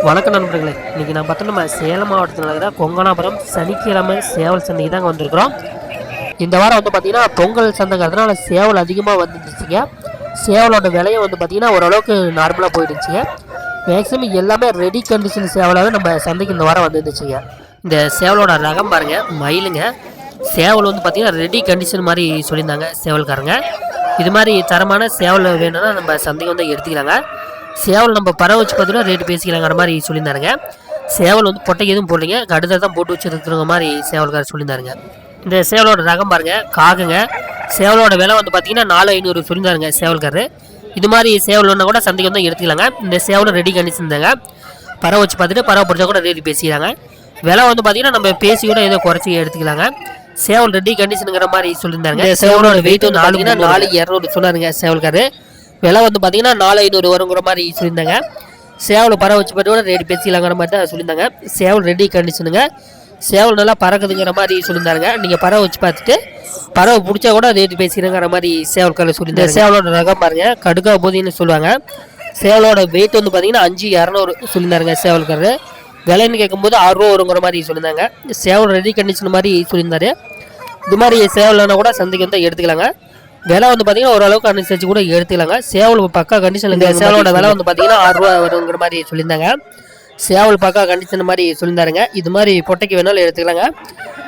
வணக்கம் நண்பர்களே. இன்றைக்கி நான் பார்த்தோம் நம்ம சேலம் மாவட்டத்தில் இருக்கிற கொங்கனாபுரம் சனிக்கிழமை சேவல் சந்தைக்கு தாங்க வந்திருக்கிறோம். இந்த வாரம் வந்து பார்த்தீங்கன்னா பொங்கல் சந்தைங்கிறதுனால சேவல் அதிகமாக வந்துருந்துச்சுங்க சேவலோட விலையும் வந்து பார்த்தீங்கன்னா ஓரளவுக்கு நார்மலாக போயிடுச்சுங்க. மேக்ஸிமம் எல்லாமே ரெடி கண்டிஷன் சேவலாகவே நம்ம சந்தைக்கு இந்த வாரம் வந்துருந்துச்சுங்க. இந்த சேவலோட ரகம் பாருங்க மயிலுங்க. சேவல் வந்து பார்த்திங்கன்னா ரெடி கண்டிஷன் மாதிரி சொல்லியிருந்தாங்க சேவல்காரங்க. இது மாதிரி தரமான சேவல் வேணும்னா நம்ம சந்தைக்கு வந்து எடுத்துக்கலாங்க. சேவல் நம்ம பறவை வச்சு பார்த்தீங்கன்னா ரேட்டு பேசிக்கலாங்கிற மாதிரி சொல்லியிருந்தாருங்க. சேவல் வந்து பொட்டைக்கு எதுவும் போடலைங்க. கடுதல் தான் போட்டு வச்சுருக்கிற மாதிரி சேவல்காரர் சொல்லியிருந்தாருங்க. இந்த சேவலோட ரகம் பாருங்க காகுங்க. சேவலோட விலை வந்து பார்த்தீங்கன்னா நாலு ஐநூறு சொல்லியிருந்தாருங்க சேவல்காரரு. இது மாதிரி சேவல் ஒன்றா கூட சந்தைக்கு வந்து எடுத்துக்கலாங்க. இந்த சேவலும் ரெடி கண்டிஷன் தாங்க. பறவை வச்சு பார்த்துட்டு பறவை பிடிச்சா கூட ரேட்டு பேசிக்கிறாங்க விலை வந்து பார்த்தீங்கன்னா நம்ம பேசி கூட ஏதோ குறைச்சி எடுத்துக்கலாங்க. சேவல் ரெடி கண்டிஷனுங்கிற மாதிரி சொல்லியிருந்தாங்க சேவலோட வெயிட் வந்து நாலுங்கன்னா நாலு இரநூறு சொன்னாருங்க சேவல்காரு விலை வந்து பார்த்தீங்கன்னா நாலு ஐநூறு வருங்கிற மாதிரி சொல்லியிருந்தாங்க. சேவல் பறவை வச்சு பார்த்து கூட ரேட் பேசிக்கலாங்கிற மாதிரி தான் சொல்லியிருந்தாங்க. சேவல் ரெடி கண்டிஷனுங்க சேவல் நல்லா பறக்குதுங்கிற மாதிரி சொல்லியிருந்தாங்க நீங்கள் பறவை வச்சு பார்த்துட்டு பறவை பிடிச்சா கூட ரேட்டு பேசிக்கிறங்கிற மாதிரி சேவல்காரர் சொல்லியிருந்தாங்க சேவலோட ரகம் பாருங்க. கடுக்கா போதின்னு சொல்லுவாங்க. சேவலோட வெயிட் வந்து பார்த்தீங்கன்னா அஞ்சு இரநூறு சொல்லியிருந்தாருங்க சேவல்கார் விலைன்னு கேட்கும்போது ஆறுரூவா வருங்கிற மாதிரி சொல்லியிருந்தாங்க. சேவல் ரெடி கண்டிஷன் மாதிரி சொல்லியிருந்தாரு. இது மாதிரி சேவல்னா கூட சந்தைக்கு வந்து எடுத்துக்கலாங்க. விலை வந்து பார்த்தீங்கன்னா ஓரளவுக்கு அனுசரிச்சு கூட எடுத்துக்கலாங்க. சேவல் பக்கா கண்டிஷன் இந்த சேவலோட விலை வந்து பார்த்தீங்கன்னா ஆறுரூவா வருங்கிற மாதிரி சொல்லியிருந்தாங்க. சேவல் பக்கா கண்டிஷன் மாதிரி சொல்லியிருந்தாருங்க. இது மாதிரி பொட்டைக்கு வேணாலும் எடுத்துக்கலாங்க.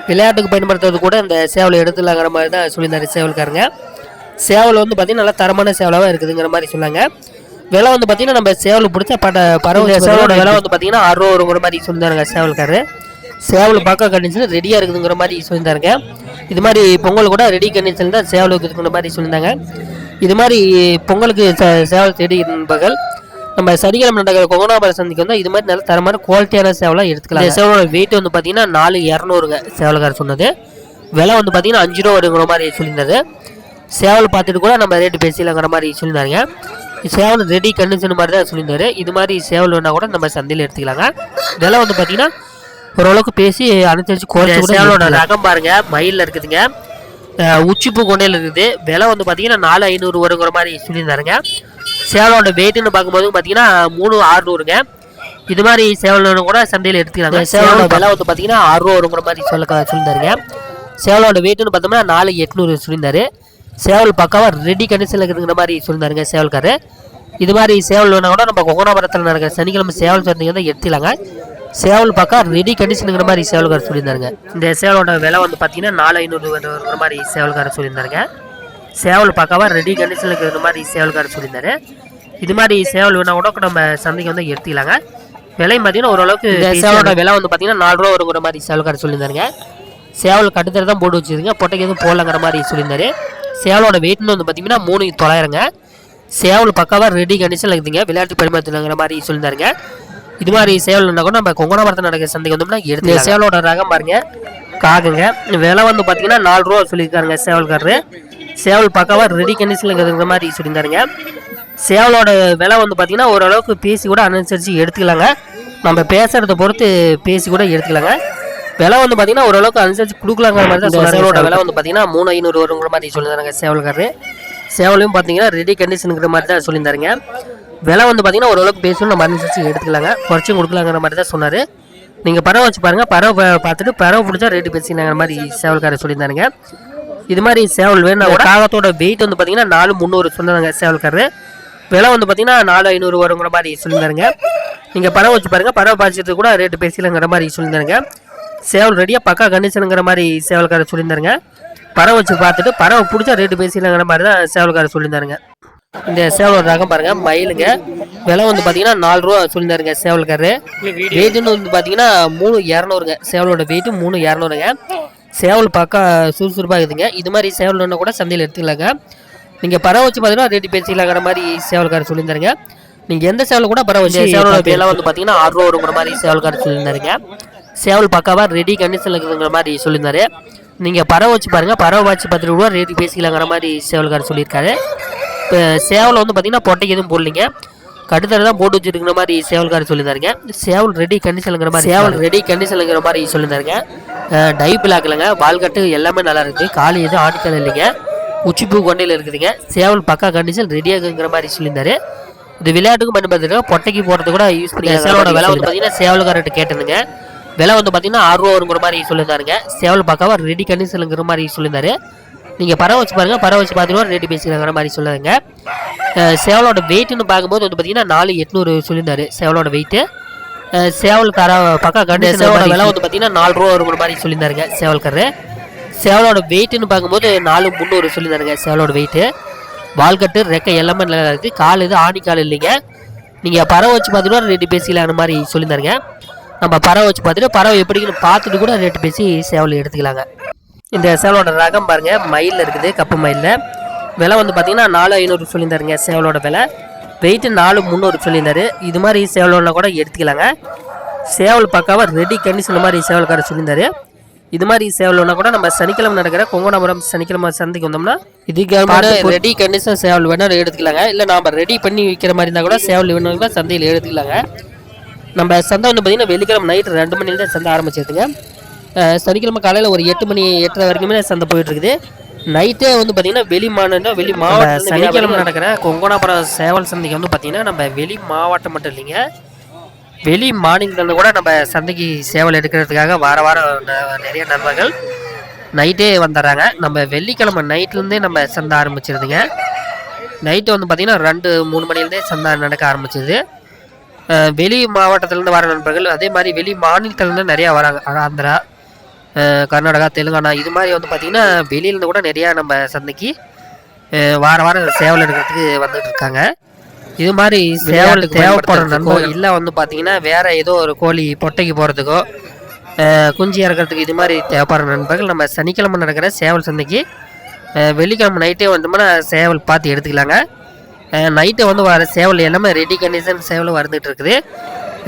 விளையாட்டுக்கு பயன்படுத்துறது கூட இந்த சேவலை எடுத்துக்கலாங்கிற மாதிரி தான் சொல்லியிருந்தாரு சேவல்காரங்க. சேவல் வந்து பார்த்தீங்கன்னா நல்லா தரமான சேவலாக இருக்குதுங்கிற மாதிரி சொன்னாங்க. விலை வந்து பார்த்தீங்கன்னா நம்ம சேவல் பிடிச்ச பட பறவை சேவலோட விலை வந்து பார்த்தீங்கன்னா அறுபது வருங்கிற மாதிரி சொல்லியிருந்தாருங்க சேவல்காரரு. சேவல் பார்க்க கண்டிஷன் ரெடியாக இருக்குதுங்கிற மாதிரி சொல்லியிருந்தாருங்க. இது மாதிரி பொங்கல் கூட ரெடி கண்டிஷன் தான் சேவல் இருக்குதுங்கிற மாதிரி சொல்லியிருந்தாங்க. இது மாதிரி பொங்கலுக்கு சே- சேவல் தேடி நண்பர்கள் நம்ம சனிக்கிழமை நடக்கிற கொங்கனாபுரம் சந்தைக்கு வந்து இது மாதிரி நல்ல தரமான குவாலிட்டியான சேவலாக எடுத்துக்கலாம் இந்த சேவலோட வெயிட் வந்து பார்த்தீங்கன்னா நாலு இரநூறுங்க சேவலக்கார சொன்னது. விலை வந்து பார்த்தீங்கன்னா அஞ்சு ரூபா வருங்கிற மாதிரி சொல்லியிருந்தது. சேவல் பார்த்துட்டு கூட நம்ம ரேட்டு பேசிடலாங்கிற மாதிரி சொல்லியிருந்தாங்க சேவல் ரெடி கண்டிஷன் மாதிரி தான் சொல்லியிருந்தாரு. இது மாதிரி சேவல் வேணால் கூட நம்ம சந்தையில் எடுத்துக்கலாங்க. விலை வந்து பார்த்தீங்கன்னா ஓரளவுக்கு பேசி அனுசரிச்சு குறைச்சி சேவலோட ரகம் பாருங்க மயிலில் இருக்குதுங்க. உச்சிப்பூ கொண்டையில் இருக்குது. விலை வந்து பார்த்தீங்கன்னா நாலு ஐநூறு வருங்கிற மாதிரி சொல்லியிருந்தாருங்க. சேவலோட வெயிட்னு பார்க்கும்போது பார்த்தீங்கன்னா மூணு ஆறுநூறுங்க இது மாதிரி சேவல் கூட சந்தையில் எடுத்துக்கலாங்க. சேவலோட விலை வந்து பார்த்தீங்கன்னா ஆறுரூவா வருங்கிற மாதிரி சொல்ல சொல்லியிருந்தாருங்க. சேவலோட வெயிட்னு பார்த்தோம்னா நாலு எட்நூறு சொல்லியிருந்தாரு. சேவல் பக்காவாக ரெடி கண்டிஷனில் இருக்குதுங்கிற மாதிரி சொல்லியிருந்தாருங்க சேவல்காரு இது மாதிரி சேவல் வேணா கூட நம்ம கொங்கனாபுரத்தில் நடக்கிற சனிக்கிழமை சேவல் சந்தைக்கு வந்து எடுத்துக்கலாங்க. சேவல் பக்கா ரெடி கண்டிஷனுங்கிற மாதிரி சேவல்காரர் சொல்லியிருந்தாருங்க. இந்த சேவலோட விலை வந்து பார்த்தீங்கன்னா நாலு ஐநூறு வருங்கிற மாதிரி சேவல்காரர் சொல்லியிருந்தாருங்க. சேவல் பக்காவாக ரெடி கண்டிஷனில் இருக்கிற மாதிரி சேவல்காரர் சொல்லியிருந்தாரு. இது மாதிரி சேவல் வேணா கூட நம்ம சந்தைக்கு வந்து எடுத்துக்கலாங்க. விலை பார்த்தீங்கன்னா ஓரளவுக்கு சேவலோட விலை வந்து பார்த்தீங்கன்னா நாலு ரூபா வருங்கிற மாதிரி சேவல்காரர் சொல்லியிருந்தாருங்க. சேவல் கட்டுத்தர தான் போட்டு வச்சுருங்க பொட்டைக்கு எதுவும் போடலங்கிற மாதிரி சொல்லியிருந்தாரு. சேவலோட வெயிட்னு வந்து பார்த்தீங்கன்னா மூணு தொள்ளாயிரங்க. சேவல் பக்காவாக ரெடி கண்டிஷனில் இருக்குதுங்க. விளையாட்டு பயன்படுத்தணுங்கிற மாதிரி சொல்லியிருந்தாருங்க. இது மாதிரி சேவல்னா கூட நம்ம கொங்கனாபுரத்தில் நடக்கிற சந்தைக்கு வந்தோம்னா எடுத்து சேவலோட ரகம் பாருங்க. காகுங்க. விலை வந்து பார்த்தீங்கன்னா நாலு ரூபா சொல்லியிருக்காருங்க சேவல்காரரு. சேவல் பக்காவாக ரெடி கண்டிஷனில் இருக்கிற மாதிரி சொல்லியிருந்தாருங்க. சேவலோட விலை வந்து பார்த்தீங்கன்னா ஓரளவுக்கு பேசி கூட அனுசரித்து எடுத்துக்கலாங்க. நம்ம பேசுகிறத பொறுத்து பேசி கூட எடுத்துக்கலாங்க. விலை வந்து பார்த்தீங்கன்னா ஓரளவுக்கு அனுசரித்து கொடுக்கலாங்கிற மாதிரி தான் சேவலோட விலை வந்து பார்த்தீங்கன்னா மூணு ஐநூறு வருங்கிற மாதிரி சொல்லியிருந்தாங்க சேவல்காரரு. சேவலையும் பார்த்தீங்கன்னா ரெடி கண்டிஷனுங்கிற மாதிரி தான் சொல்லியிருந்தாருங்க. விலை வந்து பார்த்தீங்கன்னா ஓரளவுக்கு பேசணும் நம்ம அனுசரித்து எடுத்துக்கலாங்க. குறைச்சும் கொடுக்கலாங்கிற மாதிரி தான் சொன்னார். நீங்கள் பறவை வச்சு பாருங்கள் பறவை பார்த்துட்டு பறவை பிடிச்சா ரேட்டு பேசினாங்கிற மாதிரி சேவல்காரர் சொல்லியிருந்தாருங்க. இது மாதிரி சேவல் வேணும் ஒரு காகத்தோட வெயிட் வந்து பார்த்தீங்கன்னா நாலு முந்நூறு சொன்னாங்க சேவல்காரர். விலை வந்து பார்த்தீங்கன்னா நாலு ஐநூறு வருங்கிற மாதிரி சொல்லியிருந்தாருங்க. நீங்கள் பறவை வச்சு பாருங்கள் பறவை பார்த்துட்டு கூட ரேட்டு பேசலாங்கிற மாதிரி சொல்லியிருந்தாருங்க. சேவல் ரெடியாக பக்கா கண்டிஷனுங்கிற மாதிரி சேவல்காரர் சொல்லியிருந்தாருங்க. பறவை வச்சு பார்த்துட்டு பறவை பிடிச்சா ரேட்டு பேசிடலாங்கிற மாதிரி தான் சேவல்காரர் சொல்லியிருந்தாருங்க. இந்த சேவலோட ரகம் பாருங்க மயிலுங்க. விலை வந்து பார்த்தீங்கன்னா நாலு ரூபா சொல்லியிருந்தாருங்க சேவல்காரரு. வெயிட்டுன்னு வந்து பார்த்தீங்கன்னா மூணு இரநூறுங்க. சேவலோட வெயிட்டு மூணு இரநூறுங்க. சேவல் பக்கா சுறுசுறுப்பாக இருக்குதுங்க. இது மாதிரி சேவல் ஒன்று கூட சந்தையில் எடுத்துக்கலாங்க. நீங்கள் பறவை வச்சு பார்த்தீங்கன்னா ரேட்டு பேசிக்கலாங்கிற மாதிரி சேவல்காரர் சொல்லியிருந்தாருங்க. நீங்கள் எந்த சேவல் கூட பறவை வச்சு சேவலோட விலை வந்து பார்த்தீங்கன்னா ஆறு ரூபா வருங்கிற மாதிரி சேவல்காரர் சொல்லியிருந்தாருங்க. சேவல் பக்காவாக ரெடி கண்டிஷனில் இருக்குதுங்கிற மாதிரி சொல்லியிருந்தாரு. நீங்கள் பறவை வச்சு பாருங்கள் பறவை வச்சு பார்த்துட்டு கூட ரேட்டு பேசிக்கலாங்கிற மாதிரி சேவல்காரர் சொல்லியிருக்காரு. இப்போ சேவல் வந்து பார்த்தீங்கன்னா பொட்டைக்கு எதுவும் போடலிங்க. கட்டுத்தர தான் போட்டு வச்சிருக்கிற மாதிரி சேவல்காரர் சொல்லியிருந்தாருங்க. சேவல் ரெடி கண்டிஷனுங்கிற மாதிரி சேவல் ரெடி கண்டிஷனுங்கிற மாதிரி சொல்லியிருந்தாருங்க. டை பிளாக்கலங்க வால்கட்டு எல்லாமே நல்லா இருக்குது காலி எதுவும் ஆணிக்கல் இல்லைங்க. உச்சிப்பூ கொண்டையில் இருக்குதுங்க. சேவல் பக்கா கண்டிஷன் ரெடியாகுங்கிற மாதிரி சொல்லியிருந்தாரு. இது விளையாட்டுக்கும் பயன்படுத்துறதுக்கு பொட்டைக்கு போடுறது கூட யூஸ் பண்ணி சேவலோட விலை வந்து பார்த்தீங்கன்னா சேவலுக்காரர்கிட்ட கேட்டனுங்க. விலை வந்து பார்த்தீங்கன்னா ஆறு ரூபா வருங்கிற மாதிரி சொல்லியிருந்தாருங்க. சேவல் பார்க்காம ரெடி கண்டிஷனுங்கிற மாதிரி சொல்லியிருந்தாரு. நீங்கள் பறவை வச்சு பாருங்கள் பறவை வச்சு பார்த்துட்டு ரேட்டு பேசிக்கிறாங்கிற மாதிரி சொல்லுங்க சேவலோட வெயிட்னு பார்க்கும்போது வந்து பார்த்தீங்கன்னா நாலு எட்நூறு சொல்லியிருந்தாரு சேவலோட வெயிட்டு சேவல் கர பக்கம் கண்டு சேவலோட விலை வந்து பார்த்தீங்கன்னா நாலு ரூபா வருங்கிற மாதிரி சொல்லியிருந்தாருங்க சேவல்காரரு. சேவலோட வெயிட்னு பார்க்கும்போது நாலு முந்நூறு சொல்லியிருந்தாருங்க சேவலோட வெயிட்டு வால்கட்டு ரெக்கை எல்லாமே நல்லா இருக்குது கால் இது ஆணி கால் இல்லைங்க. நீங்கள் பறவை வச்சு பார்த்துட்டு ரேட்டு பேசிக்கலாம்னு மாதிரி சொல்லியிருந்தாருங்க. நம்ம பறவை வச்சு பார்த்துட்டு பறவை எப்படின்னு பார்த்துட்டு கூட ரேட்டு பேசி சேவல் எடுத்துக்கலாங்க. இந்த சேவலோட ரகம் பாருங்க மயில் இருக்குது கப்பு மயிலில். விலை வந்து பார்த்தீங்கன்னா நாலு ஐநூறு சொல்லியிருந்தாருங்க சேவலோட விலை. வெயிட்டு நாலு முந்நூறு சொல்லியிருந்தாரு. இது மாதிரி சேவலோட கூட எடுத்துக்கலாங்க. சேவல் பக்காவாக ரெடி கண்டிஷன் மாதிரி சேவல்காரர் சொல்லியிருந்தாரு. இது மாதிரி சேவல்னா கூட நம்ம சனிக்கிழமை நடக்கிற கொங்கோனாபுரம் சனிக்கிழமை சந்தைக்கு வந்தோம்னா இதுக்கு ரெடி கண்டிஷன் சேவல் வேணாலும் எடுத்துக்கலாங்க. இல்லை நாம ரெடி பண்ணி விற்கிற மாதிரி இருந்தால் கூட சேவல் வேணும் கூட சந்தையில் எடுத்துக்கலாங்க. நம்ம சந்தை வந்து பார்த்தீங்கன்னா வெள்ளிக்கிழமை நைட்டு ரெண்டு மணில தான் சந்தை ஆரம்பிச்சிருதுங்க அஹ் சனிக்கிழமை காலையில் ஒரு எட்டு மணி எட்டரை வரைக்குமே சந்தை போயிட்டு இருக்குது நைட்டே வந்து பார்த்தீங்கன்னா வெளி மாநிலம் வெளி மாவட்டம் சனிக்கிழமை நடக்கிற கொங்கோனாபுரம் சேவல் சந்தைக்கு வந்து பார்த்தீங்கன்னா நம்ம வெளி மாவட்டம் மட்டும் இல்லைங்க. வெளி மாநிலத்தில் கூட நம்ம சந்தைக்கு சேவல் எடுக்கிறதுக்காக வார வாரம் நிறைய நண்பர்கள் நைட்டே வந்துடுறாங்க. நம்ம வெள்ளிக்கிழமை நைட்லேருந்தே நம்ம சந்தை ஆரம்பிச்சிருதுங்க. நைட்டு வந்து பார்த்திங்கன்னா ரெண்டு மூணு மணிலேருந்தே சந்தை நடக்க ஆரம்பிச்சிது வெளி மாவட்டத்திலேருந்து வர நண்பர்கள் அதே மாதிரி வெளி மாநிலத்திலேருந்து நிறையா வராங்க. ஆந்திரா கர்நாடகா தெலுங்கானா இது மாதிரி வந்து பார்த்திங்கன்னா வெளியிலேருந்து கூட நிறையா நம்ம சந்தைக்கு வார வாரம் சேவல் எடுக்கிறதுக்கு வந்துட்டு இருக்காங்க. இது மாதிரி சேவல் தேவைப்படுற நண்பர்கள் இல்லை வந்து பார்த்தீங்கன்னா வேற ஏதோ ஒரு கோழி பொட்டைக்கு போகிறதுக்கோ குஞ்சு இறக்கிறதுக்கு இது மாதிரி தேவைப்படுற நண்பர்கள் நம்ம சனிக்கிழமை நடக்கிற சேவல் சந்தைக்கு வெள்ளிக்கிழமை நைட்டே வந்தோம்னா சேவல் பார்த்து எடுத்துக்கலாங்க. நைட்டு வந்து வர சேவல் எல்லாமே ரெடி கண்டிஷன் சேவலும் வந்துட்டு இருக்குது.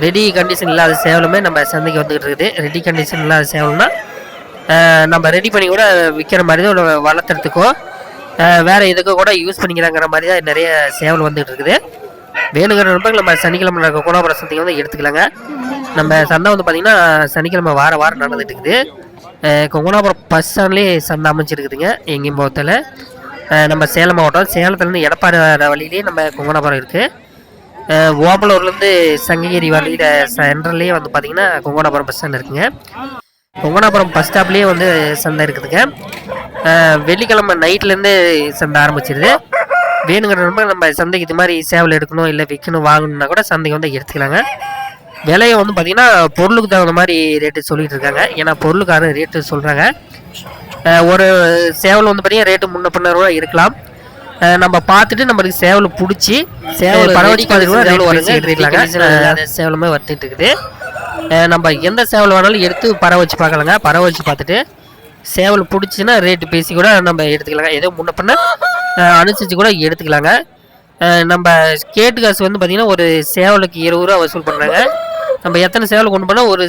ரெடி கண்டிஷன் இல்லாத சேவலுமே நம்ம சந்தைக்கு வந்துகிட்டு இருக்குது. ரெடி கண்டிஷன் இல்லாத சேவல்னா அஹ் நம்ம ரெடி பண்ணி கூட விற்கிற மாதிரி தான் வளர்த்துறதுக்கோ அஹ் வேற கூட யூஸ் பண்ணிக்கிறாங்கிற மாதிரி தான் நிறைய சேவல் வந்துகிட்டு இருக்குது. வேணுங்கிற நண்பர்கள் நம்ம சனிக்கிழமை நடக்க கோலாபுர சந்தைக்கு வந்து எடுத்துக்கலாங்க. நம்ம சந்தை வந்து பார்த்திங்கன்னா சனிக்கிழமை வார வாரம் நடந்துட்டு இருக்குது. கொங்கனாபுரம் பஸ் ஸ்டாண்ட்லேயே சந்தை அமைச்சிருக்குதுங்க எங்கேயும் போகத்தில் நம்ம சேலம் மாவட்டம் சேலத்துலேருந்து எடப்பாடி வர வழியிலேயே நம்ம கொங்கனாபுரம் இருக்குது ஓபலூர்லேருந்து சங்ககிரி வழியில் சென்ட்ரல்லே வந்து பார்த்திங்கன்னா கொங்கனாபுரம் பஸ் ஸ்டாண்ட் இருக்குங்க. கொங்கனாபுரம் பஸ் ஸ்டாப்லேயே வந்து சந்தை இருக்குதுங்க. வெள்ளிக்கிழமை நைட்லேருந்து சந்தை ஆரம்பிச்சிருது. வேணுங்கிற நண்பர்கள் நம்ம சந்தைக்கு இது மாதிரி சேவல் எடுக்கணும் இல்லை விற்கணும் வாங்கணும்னா கூட சந்தைக்கு வந்து எடுத்துக்கலாங்க. விலையை வந்து பார்த்திங்கன்னா பொருளுக்கு தகுந்த மாதிரி ரேட்டு சொல்லிட்டு இருக்காங்க. ஏன்னா பொருளுக்கான ரேட்டு சொல்கிறாங்க ஒரு சேவல் வந்து பார்த்தீங்கன்னா ரேட்டு முன்ன பின்ன ரூபா இருக்கலாம். நம்ம பார்த்துட்டு நம்மளுக்கு சேவல் பிடிச்சி சேவல் எடுத்துக்கலாங்க சேவலுமே வந்துட்டு இருக்குது. நம்ம எந்த சேவல் வேணாலும் எடுத்து பறவை வச்சு பார்க்கலாங்க. பறவை வச்சு பார்த்துட்டு சேவல் பிடிச்சின்னா ரேட்டு பேசி கூட நம்ம எடுத்துக்கலாங்க. ஏதோ முன்ன பண்ண அனுசரித்து கூட எடுத்துக்கலாங்க. நம்ம கேட்டு காசு வந்து பார்த்திங்கன்னா ஒரு சேவலுக்கு இருபது ரூபா வசூல் பண்ணுறாங்க நம்ம எத்தனை சேவல் கொண்டு போனால் ஒரு